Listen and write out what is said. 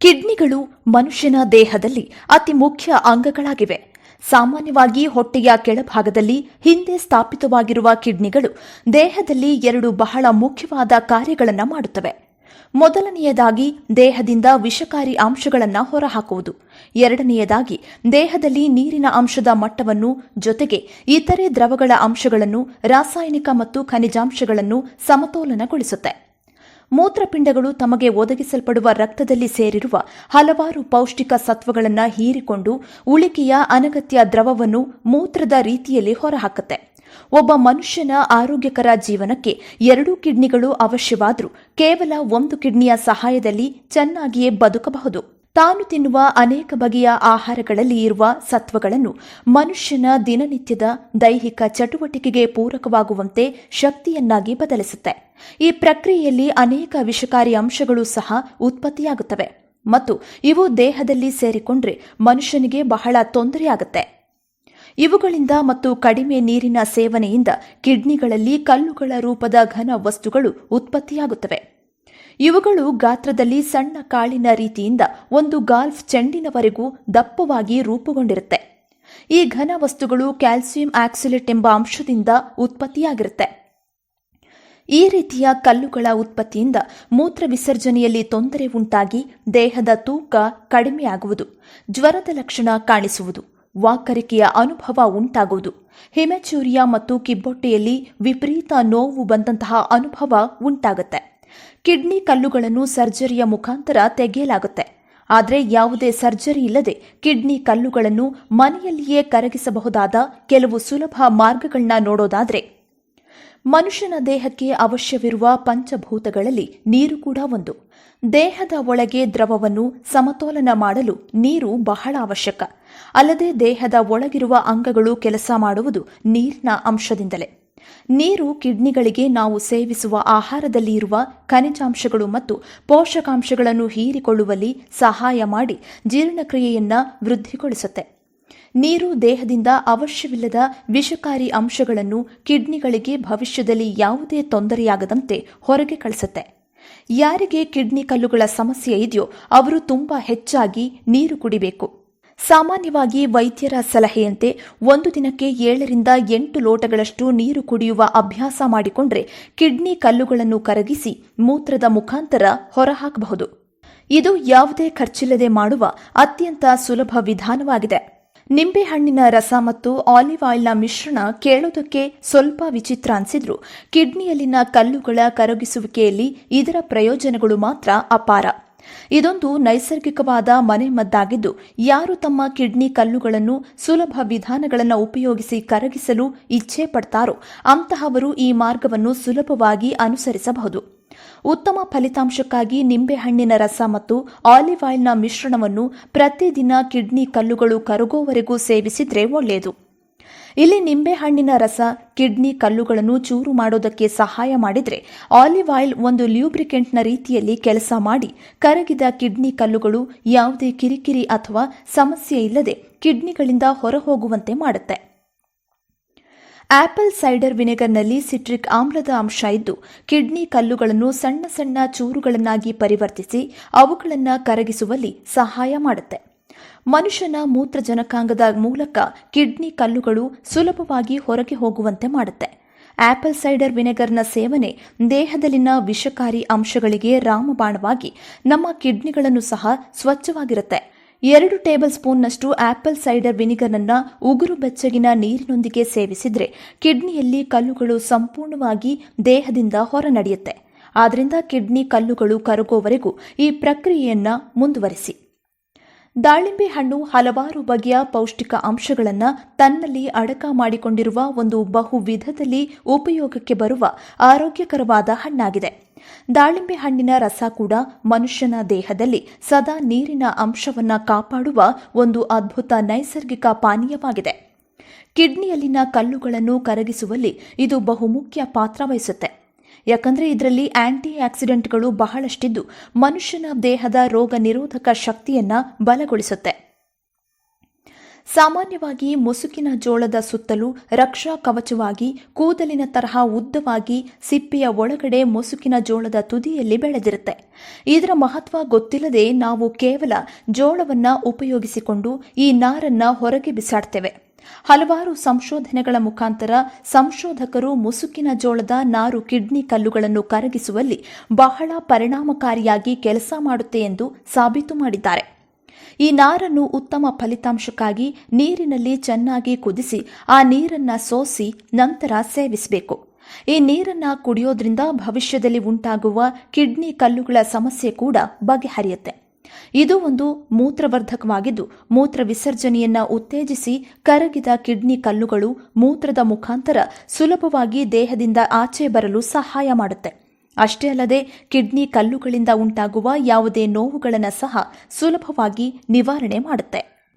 ಕಿಡ್ನಿಗಳು ಮನುಷ್ಯನ ದೇಹದಲ್ಲಿ ಅತಿ ಮುಖ್ಯ ಅಂಗಗಳಾಗಿವೆ. ಸಾಮಾನ್ಯವಾಗಿ ಹೊಟ್ಟೆಯ ಕೆಳಭಾಗದಲ್ಲಿ ಹಿಂದೆ ಸ್ಥಾಪಿತವಾಗಿರುವ ಕಿಡ್ನಿಗಳು ದೇಹದಲ್ಲಿ ಎರಡು ಬಹಳ ಮುಖ್ಯವಾದ ಕಾರ್ಯಗಳನ್ನು ಮಾಡುತ್ತವೆ. ಮೊದಲನೆಯದಾಗಿ ದೇಹದಿಂದ ವಿಷಕಾರಿ ಅಂಶಗಳನ್ನು ಹೊರಹಾಕುವುದು. ಎರಡನೆಯದಾಗಿ ದೇಹದಲ್ಲಿ ನೀರಿನ ಅಂಶದ ಮಟ್ಟವನ್ನು ಜೊತೆಗೆ ಇತರೆ ದ್ರವಗಳ ಅಂಶಗಳನ್ನು ರಾಸಾಯನಿಕ ಮತ್ತು ಖನಿಜಾಂಶಗಳನ್ನು ಸಮತೋಲನಗೊಳಿಸುತ್ತೆ. ಮೂತ್ರಪಿಂಡಗಳು ತಮಗೆ ಒದಗಿಸಲ್ಪಡುವ ರಕ್ತದಲ್ಲಿ ಸೇರಿರುವ ಹಲವಾರು ಪೌಷ್ಟಿಕ ಸತ್ವಗಳನ್ನು ಹೀರಿಕೊಂಡು ಉಳಿಕೆಯ ಅನಗತ್ಯ ದ್ರವವನ್ನು ಮೂತ್ರದ ರೀತಿಯಲ್ಲಿ ಹೊರಹಾಕುತ್ತೆ. ಒಬ್ಬ ಮನುಷ್ಯನ ಆರೋಗ್ಯಕರ ಜೀವನಕ್ಕೆ ಎರಡೂ ಕಿಡ್ನಿಗಳು ಅವಶ್ಯವಾದರೂ ಕೇವಲ ಒಂದು ಕಿಡ್ನಿಯ ಸಹಾಯದಲ್ಲಿ ಚೆನ್ನಾಗಿಯೇ ಬದುಕಬಹುದು. ತಾನು ತಿನ್ನುವ ಅನೇಕ ಬಗೆಯ ಆಹಾರಗಳಲ್ಲಿ ಇರುವ ಸತ್ವಗಳನ್ನು ಮನುಷ್ಯನ ದಿನನಿತ್ಯದ ದೈಹಿಕ ಚಟುವಟಿಕೆಗೆ ಪೂರಕವಾಗುವಂತೆ ಶಕ್ತಿಯನ್ನಾಗಿ ಬದಲಿಸುತ್ತೆ. ಈ ಪ್ರಕ್ರಿಯೆಯಲ್ಲಿ ಅನೇಕ ವಿಷಕಾರಿ ಅಂಶಗಳು ಸಹ ಉತ್ಪತ್ತಿಯಾಗುತ್ತವೆ ಮತ್ತು ಇವು ದೇಹದಲ್ಲಿ ಸೇರಿಕೊಂಡ್ರೆ ಮನುಷ್ಯನಿಗೆ ಬಹಳ ತೊಂದರೆಯಾಗುತ್ತೆ. ಇವುಗಳಿಂದ ಮತ್ತು ಕಡಿಮೆ ನೀರಿನ ಸೇವನೆಯಿಂದ ಕಿಡ್ನಿಗಳಲ್ಲಿ ಕಲ್ಲುಗಳ ರೂಪದ ಘನ ವಸ್ತುಗಳು ಉತ್ಪತ್ತಿಯಾಗುತ್ತವೆ. ಇವುಗಳು ಗಾತ್ರದಲ್ಲಿ ಸಣ್ಣ ಕಾಳಿನ ರೀತಿಯಿಂದ ಒಂದು ಗಾಲ್ಫ್ ಚೆಂಡಿನವರೆಗೂ ದಪ್ಪವಾಗಿ ರೂಪುಗೊಂಡಿರುತ್ತೆ. ಈ ಘನ ವಸ್ತುಗಳು ಕ್ಯಾಲ್ಸಿಯಂ ಆಕ್ಸಿಲೇಟ್ ಎಂಬ ಅಂಶದಿಂದ ಉತ್ಪತ್ತಿಯಾಗಿರುತ್ತೆ. ಈ ರೀತಿಯ ಕಲ್ಲುಗಳ ಉತ್ಪತ್ತಿಯಿಂದ ಮೂತ್ರ ವಿಸರ್ಜನೆಯಲ್ಲಿ ತೊಂದರೆ ಉಂಟಾಗಿ ದೇಹದ ತೂಕ ಕಡಿಮೆಯಾಗುವುದು, ಜ್ವರದ ಲಕ್ಷಣ ಕಾಣಿಸುವುದು, ವಾಕರಿಕೆಯ ಅನುಭವ ಉಂಟಾಗುವುದು, ಹಿಮೆಚೂರಿಯಾ ಮತ್ತು ಕಿಬ್ಬೊಟ್ಟೆಯಲ್ಲಿ ವಿಪರೀತ ನೋವು ಬಂದಂತಹ ಅನುಭವ ಉಂಟಾಗುತ್ತೆ. ಕಿಡ್ನಿ ಕಲ್ಲುಗಳನ್ನು ಸರ್ಜರಿಯ ಮುಖಾಂತರ ತೆಗೆಯಲಾಗುತ್ತೆ. ಆದರೆ ಯಾವುದೇ ಸರ್ಜರಿ ಇಲ್ಲದೆ ಕಿಡ್ನಿ ಕಲ್ಲುಗಳನ್ನು ಮನೆಯಲ್ಲಿಯೇ ಕರಗಿಸಬಹುದಾದ ಕೆಲವು ಸುಲಭ ಮಾರ್ಗಗಳನ್ನ ನೋಡೋದಾದ್ರೆ, ಮನುಷ್ಯನ ದೇಹಕ್ಕೆ ಅವಶ್ಯವಿರುವ ಪಂಚಭೂತಗಳಲ್ಲಿ ನೀರು ಕೂಡ ಒಂದು. ದೇಹದ ಒಳಗೆ ದ್ರವವನ್ನು ಸಮತೋಲನ ಮಾಡಲು ನೀರು ಬಹಳ ಅವಶ್ಯಕ. ಅಲ್ಲದೆ ದೇಹದ ಒಳಗಿರುವ ಅಂಗಗಳು ಕೆಲಸ ಮಾಡುವುದು ನೀರಿನ ಅಂಶದಿಂದಲೇ. ನೀರು ಕಿಡ್ನಿಗಳಿಗೆ ನಾವು ಸೇವಿಸುವ ಆಹಾರದಲ್ಲಿ ಇರುವ ಖನಿಜಾಂಶಗಳು ಮತ್ತು ಪೋಷಕಾಂಶಗಳನ್ನು ಹೀರಿಕೊಳ್ಳುವಲ್ಲಿ ಸಹಾಯ ಮಾಡಿ ಜೀರ್ಣಕ್ರಿಯೆಯನ್ನ ವೃದ್ಧಿಗೊಳಿಸುತ್ತೆ. ನೀರು ದೇಹದಿಂದ ಅವಶ್ಯವಿಲ್ಲದ ವಿಷಕಾರಿ ಅಂಶಗಳನ್ನು ಕಿಡ್ನಿಗಳಿಗೆ ಭವಿಷ್ಯದಲ್ಲಿ ಯಾವುದೇ ತೊಂದರೆಯಾಗದಂತೆ ಹೊರಗೆ ಕಳಿಸುತ್ತೆ. ಯಾರಿಗೆ ಕಿಡ್ನಿ ಕಲ್ಲುಗಳ ಸಮಸ್ಯೆ ಇದೆಯೋ ಅವರು ತುಂಬಾ ಹೆಚ್ಚಾಗಿ ನೀರು ಕುಡಿಬೇಕು. ಸಾಮಾನ್ಯವಾಗಿ ವೈದ್ಯರ ಸಲಹೆಯಂತೆ ಒಂದು ದಿನಕ್ಕೆ ಏಳರಿಂದ ಎಂಟು ಲೋಟಗಳಷ್ಟು ನೀರು ಕುಡಿಯುವ ಅಭ್ಯಾಸ ಮಾಡಿಕೊಂಡ್ರೆ ಕಿಡ್ನಿ ಕಲ್ಲುಗಳನ್ನು ಕರಗಿಸಿ ಮೂತ್ರದ ಮುಖಾಂತರ ಹೊರಹಾಕಬಹುದು. ಇದು ಯಾವುದೇ ಖರ್ಚಿಲ್ಲದೆ ಮಾಡುವ ಅತ್ಯಂತ ಸುಲಭ ವಿಧಾನವಾಗಿದೆ. ನಿಂಬೆಹಣ್ಣಿನ ರಸ ಮತ್ತು ಆಲಿವ್ ಆಯಿಲ್ನ ಮಿಶ್ರಣ ಕೇಳೋದಕ್ಕೆ ಸ್ವಲ್ಪ ವಿಚಿತ್ರ ಅನಿಸಿದ್ರು ಕಿಡ್ನಿಯಲ್ಲಿನ ಕಲ್ಲುಗಳ ಕರಗಿಸುವಿಕೆಯಲ್ಲಿ ಇದರ ಪ್ರಯೋಜನಗಳು ಮಾತ್ರ ಅಪಾರ. ಇದೊಂದು ನೈಸರ್ಗಿಕವಾದ ಮನೆಮದ್ದಾಗಿದ್ದು ಯಾರು ತಮ್ಮ ಕಿಡ್ನಿ ಕಲ್ಲುಗಳನ್ನು ಸುಲಭ ವಿಧಾನಗಳನ್ನು ಉಪಯೋಗಿಸಿ ಕರಗಿಸಲು ಇಚ್ಛೆ ಪಡ್ತಾರೋ, ಅಂತಹವರು ಈ ಮಾರ್ಗವನ್ನು ಸುಲಭವಾಗಿ ಅನುಸರಿಸಬಹುದು. ಉತ್ತಮ ಫಲಿತಾಂಶಕ್ಕಾಗಿ ನಿಂಬೆಹಣ್ಣಿನ ರಸ ಮತ್ತು ಆಲಿವ್ ಆಯಿಲ್ನ ಮಿಶ್ರಣವನ್ನು ಪ್ರತಿದಿನ ಕಿಡ್ನಿ ಕಲ್ಲುಗಳು ಕರಗೋವರೆಗೂ ಸೇವಿಸಿದ್ರೆ ಒಳ್ಳೆಯದು ಇಲ್ಲಿ ನಿಂಬೆಹಣ್ಣಿನ ರಸ, ಕಿಡ್ನಿ ಕಲ್ಲುಗಳನ್ನು ಚೂರು ಮಾಡೋದಕ್ಕೆ ಸಹಾಯ ಮಾಡಿದರೆ ಆಲಿವ್ ಆಯಿಲ್ ಒಂದು ಲ್ಯೂಬ್ರಿಕೆಂಟ್ನ ರೀತಿಯಲ್ಲಿ ಕೆಲಸ ಮಾಡಿ ಕರಗಿದ ಕಿಡ್ನಿ ಕಲ್ಲುಗಳು ಯಾವುದೇ ಕಿರಿಕಿರಿ ಅಥವಾ ಸಮಸ್ಯೆ ಇಲ್ಲದೆ ಕಿಡ್ನಿಗಳಿಂದ ಹೊರಹೋಗುವಂತೆ ಮಾಡುತ್ತೆ. ಆಪಲ್ ಸೈಡರ್ ವಿನೆಗರ್ನಲ್ಲಿ ಸಿಟ್ರಿಕ್ ಆಮ್ಲದ ಅಂಶ ಇದ್ದು, ಕಿಡ್ನಿ ಕಲ್ಲುಗಳನ್ನು ಸಣ್ಣ ಸಣ್ಣ ಚೂರುಗಳನ್ನಾಗಿ ಪರಿವರ್ತಿಸಿ ಅವುಗಳನ್ನು ಕರಗಿಸುವಲ್ಲಿ ಸಹಾಯ ಮಾಡುತ್ತೆ. ಮನುಷ್ಯನ ಮೂತ್ರಜನಕಾಂಗದ ಮೂಲಕ ಕಿಡ್ನಿ ಕಲ್ಲುಗಳು ಸುಲಭವಾಗಿ ಹೊರಗೆ ಹೋಗುವಂತೆ ಮಾಡುತ್ತೆ. ಆಪಲ್ ಸೈಡರ್ ವಿನೆಗರ್ನ ಸೇವನೆ ದೇಹದಲ್ಲಿನ ವಿಷಕಾರಿ ಅಂಶಗಳಿಗೆ ರಾಮಬಾಣವಾಗಿ ನಮ್ಮ ಕಿಡ್ನಿಗಳನ್ನು ಸಹ ಸ್ವಚ್ಛವಾಗಿರುತ್ತೆ. ಎರಡು ಟೇಬಲ್ ಸ್ಪೂನ್ನಷ್ಟು ಆಪಲ್ ಸೈಡರ್ ವಿನಿಗರ್ನನ್ನ ಉಗುರು ಬೆಚ್ಚಗಿನ ನೀರಿನೊಂದಿಗೆ ಸೇವಿಸಿದರೆ ಕಿಡ್ನಿಯಲ್ಲಿ ಕಲ್ಲುಗಳು ಸಂಪೂರ್ಣವಾಗಿ ದೇಹದಿಂದ ಹೊರ ನಡೆಯುತ್ತೆ ಆದ್ದರಿಂದ ಕಿಡ್ನಿ ಕಲ್ಲುಗಳು ಕರಗೋವರೆಗೂ ಈ ಪ್ರಕ್ರಿಯೆಯನ್ನು ಮುಂದುವರಿಸಿ. ದಾಳಿಂಬೆ ಹಣ್ಣು ಹಲವಾರು ಬಗೆಯ ಪೌಷ್ಟಿಕ ಅಂಶಗಳನ್ನು ತನ್ನಲ್ಲಿ ಅಡಕ ಮಾಡಿಕೊಂಡಿರುವ ಒಂದು ಬಹು ವಿಧದಲ್ಲಿ ಉಪಯೋಗಕ್ಕೆ ಬರುವ ಆರೋಗ್ಯಕರವಾದ ಹಣ್ಣಾಗಿದೆ. ದಾಳಿಂಬೆ ಹಣ್ಣಿನ ರಸ ಕೂಡ ಮನುಷ್ಯನ ದೇಹದಲ್ಲಿ ಸದಾ ನೀರಿನ ಅಂಶವನ್ನು ಕಾಪಾಡುವ ಒಂದು ಅದ್ಭುತ ನೈಸರ್ಗಿಕ ಪಾನೀಯವಾಗಿದೆ. ಕಿಡ್ನಿಯಲ್ಲಿನ ಕಲ್ಲುಗಳನ್ನು ಕರಗಿಸುವಲ್ಲಿ ಇದು ಬಹುಮುಖ್ಯ ಪಾತ್ರ ವಹಿಸುತ್ತೆ. ಯಾಕಂದ್ರೆ ಇದರಲ್ಲಿ ಆಂಟಿ ಆಕ್ಸಿಡೆಂಟ್ಗಳು ಬಹಳಷ್ಟಿದ್ದು. ಮನುಷ್ಯನ ದೇಹದ ರೋಗ ನಿರೋಧಕ ಶಕ್ತಿಯನ್ನ ಬಲಗೊಳಿಸುತ್ತೆ. ಸಾಮಾನ್ಯವಾಗಿ ಮುಸುಕಿನ ಜೋಳದ ಸುತ್ತಲೂ ರಕ್ಷಾ ಕವಚವಾಗಿ, ಕೂದಲಿನ ತರಹ ಉದ್ದವಾಗಿ ಸಿಪ್ಪೆಯ ಒಳಗಡೆ ಮುಸುಕಿನ ಜೋಳದ ತುದಿಯಲ್ಲಿ ಬೆಳೆದಿರುತ್ತೆ. ಇದರ ಮಹತ್ವ ಗೊತ್ತಿಲ್ಲದೆ ನಾವು ಕೇವಲ ಜೋಳವನ್ನ ಉಪಯೋಗಿಸಿಕೊಂಡು ಈ ನಾರನ್ನ ಹೊರಗೆ ಬಿಸಾಡ್ತೇವೆ. ಹಲವಾರು ಸಂಶೋಧನೆಗಳ ಮುಖಾಂತರ ಸಂಶೋಧಕರು ಮುಸುಕಿನ ಜೋಳದ ನಾರು ಕಿಡ್ನಿ ಕಲ್ಲುಗಳನ್ನು ಕರಗಿಸುವಲ್ಲಿ ಬಹಳ ಪರಿಣಾಮಕಾರಿಯಾಗಿ ಕೆಲಸ ಮಾಡುತ್ತೆ ಎಂದು ಸಾಬೀತು ಮಾಡಿದ್ದಾರೆ. ಈ ನಾರನ್ನು ಉತ್ತಮ ಫಲಿತಾಂಶಕ್ಕಾಗಿ ನೀರಿನಲ್ಲಿ ಚೆನ್ನಾಗಿ ಕುದಿಸಿ ಆ ನೀರನ್ನ ಸೋಸಿ ನಂತರ ಸೇವಿಸಬೇಕು. ಈ ನೀರನ್ನ ಕುಡಿಯೋದ್ರಿಂದ ಭವಿಷ್ಯದಲ್ಲಿ ಉಂಟಾಗುವ ಕಿಡ್ನಿ ಕಲ್ಲುಗಳ ಸಮಸ್ಯೆ ಕೂಡ ಬಗೆಹರಿಯುತ್ತೆ. ಇದು ಒಂದು ಮೂತ್ರವರ್ಧಕವಾಗಿದ್ದು, ಮೂತ್ರ ವಿಸರ್ಜನೆಯನ್ನು ಉತ್ತೇಜಿಸಿ ಕರಗಿದ ಕಿಡ್ನಿ ಕಲ್ಲುಗಳು ಮೂತ್ರದ ಮುಖಾಂತರ ಸುಲಭವಾಗಿ ದೇಹದಿಂದ ಆಚೆ ಬರಲು ಸಹಾಯ ಮಾಡುತ್ತೆ. ಅಷ್ಟೇ ಅಲ್ಲದೆ, ಕಿಡ್ನಿ ಕಲ್ಲುಗಳಿಂದ ಉಂಟಾಗುವ ಯಾವುದೇ ನೋವುಗಳನ್ನು ಸಹ ಸುಲಭವಾಗಿ ನಿವಾರಣೆ ಮಾಡುತ್ತೆ.